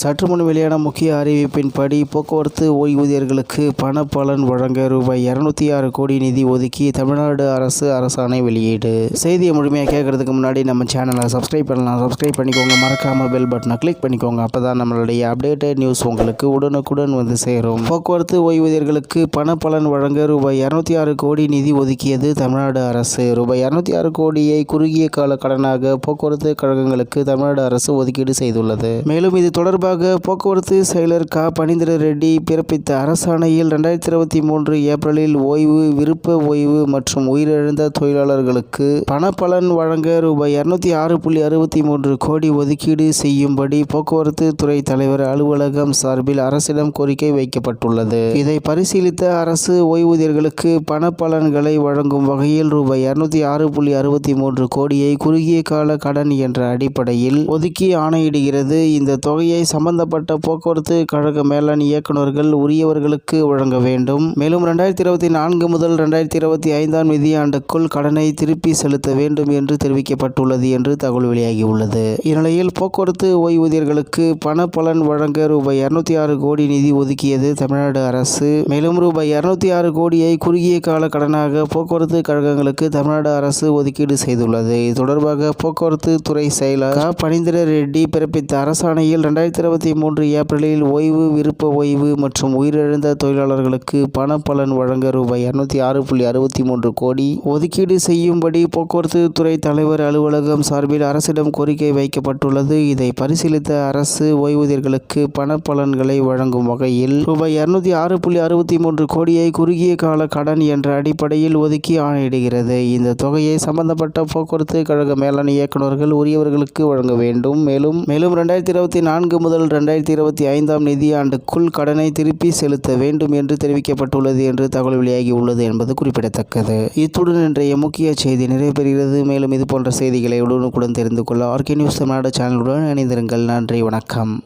சற்று முன் வெளியான முக்கிய அறிவிப்பின்படி போக்குவரத்து ஓய்வூதியர்களுக்கு பண பலன் வழங்க ரூபாய் இருநூத்தி ஆறு கோடி நிதி ஒதுக்கி தமிழ்நாடு அரசு அரசாணை வெளியீடு. செய்தியை முழுமையாக கேட்கறதுக்கு முன்னாடி நம்ம சேனலை சப்ஸ்கிரைப் பண்ணலாம். சப்ஸ்கிரைப் பண்ணிக்கோங்க. மறக்காம பெல் பட்டனை கிளிக் பண்ணிக்கோங்க. அப்பதான் நம்மளுடைய அப்டேட்டட் நியூஸ் உங்களுக்கு உடனுக்குடன் வந்து சேரும். போக்குவரத்து ஓய்வூதியர்களுக்கு பண பலன் வழங்க ரூபாய் இருநூத்தி ஆறு கோடி நிதி ஒதுக்கியது தமிழ்நாடு அரசு. ரூபாய் இருநூத்தி ஆறு கோடியை குறுகிய கால கடனாக போக்குவரத்து கழகங்களுக்கு தமிழ்நாடு அரசு ஒதுக்கீடு செய்துள்ளது. மேலும் இது தொடர்பாக போக்குவரத்து செயலர் க. பனீந்திர ரெட்டி பிறப்பித்த அரசாணையில் ரெண்டாயிரத்தி இருபத்தி மூன்று ஏப்ரலில் ஓய்வு விருப்ப ஓய்வு மற்றும் உயிரிழந்த தொழிலாளர்களுக்கு பணப்பலன் வழங்க ரூபாய் இருநூத்தி ஆறு புள்ளி அறுபத்தி மூன்று கோடி ஒதுக்கீடு செய்யும்படி போக்குவரத்து துறை தலைவர் அலுவலகம் சார்பில் அரசிடம் கோரிக்கை வைக்கப்பட்டுள்ளது. இதை பரிசீலித்த அரசு ஓய்வூதியர்களுக்கு பணப்பலன்களை வழங்கும் வகையில் ரூபாய் இருநூத்தி ஆறு புள்ளி அறுபத்தி மூன்று கோடியை குறுகிய கால கடன் என்ற அடிப்படையில் ஒதுக்கி ஆணையிடுகிறது. இந்த தொகையை சம்பந்தப்பட்ட போக்குவரத்து கழக மேலாண் இயக்குநர்கள் உரியவர்களுக்கு வழங்க வேண்டும். மேலும் ரெண்டாயிரத்தி இருபத்தி நான்கு முதல் ரெண்டாயிரத்தி இருபத்தி ஐந்தாம் நிதியாண்டுக்குள் கடனை திருப்பி செலுத்த வேண்டும் என்று தெரிவிக்கப்பட்டுள்ளது என்று தகவல் வெளியாகியுள்ளது. இந்நிலையில் போக்குவரத்து ஓய்வூதியர்களுக்கு பண பலன் வழங்க ரூபாய் இருநூத்தி ஆறு கோடி நிதி ஒதுக்கியது தமிழ்நாடு அரசு. மேலும் ரூபாய் இருநூத்தி ஆறு கோடியை குறுகிய கால கடனாக போக்குவரத்து கழகங்களுக்கு தமிழ்நாடு அரசு ஒதுக்கீடு செய்துள்ளது. இது தொடர்பாக போக்குவரத்து துறை செயலர் பணிந்திர ரெட்டி பிறப்பித்த அரசாணையில் ரெண்டாயிரத்தி இருபத்தி மூன்று ஏப்ரலில் ஓய்வு விருப்ப ஓய்வு மற்றும் உயிரிழந்த தொழிலாளர்களுக்கு பணப்பலன் வழங்க ரூபாய் இருநூத்தி ஆறு புள்ளி அறுபத்தி மூன்று கோடி. ஒதுக்கீடு செய்யும்படி போக்குவரத்து துறை தலைவர் அலுவலகம் சார்பில் அரசிடம் கோரிக்கை வைக்கப்பட்டுள்ளது. இதை பரிசீலித்த அரசு ஓய்வூதியர்களுக்கு பணப்பலன்களை வழங்கும் வகையில் ரூபாய் இருநூத்தி ஆறு புள்ளி அறுபத்தி மூன்று கோடியை குறுகிய கால கடன் என்ற அடிப்படையில் ஒதுக்கி ஆணையிடுகிறது. இந்த தொகையை சம்பந்தப்பட்ட போக்குவரத்து கழக மேலாண் இயக்குநர்கள் உரியவர்களுக்கு வழங்க வேண்டும். மேலும் மேலும் ரெண்டாயிரத்தி இருபத்தி நான்கு முதல் முதல் ரெண்டாயிரத்தி இருபத்தி ஐந்தாம் நிதியாண்டுக்குள் கடனை திருப்பி செலுத்த வேண்டும் என்று தெரிவிக்கப்பட்டுள்ளது என்று தகவல் வெளியாகியுள்ளது என்பது குறிப்பிடத்தக்கது. இத்துடன் இன்றைய முக்கிய செய்தி நிறைவேறுகிறது மேலும் இது போன்ற செய்திகளை உடனுக்குடன் தெரிந்து கொள்ள ஆர்கே நியூஸ் தமிழ்நாடு சேனலுடன் இணைந்திருங்கள். நன்றி வணக்கம்.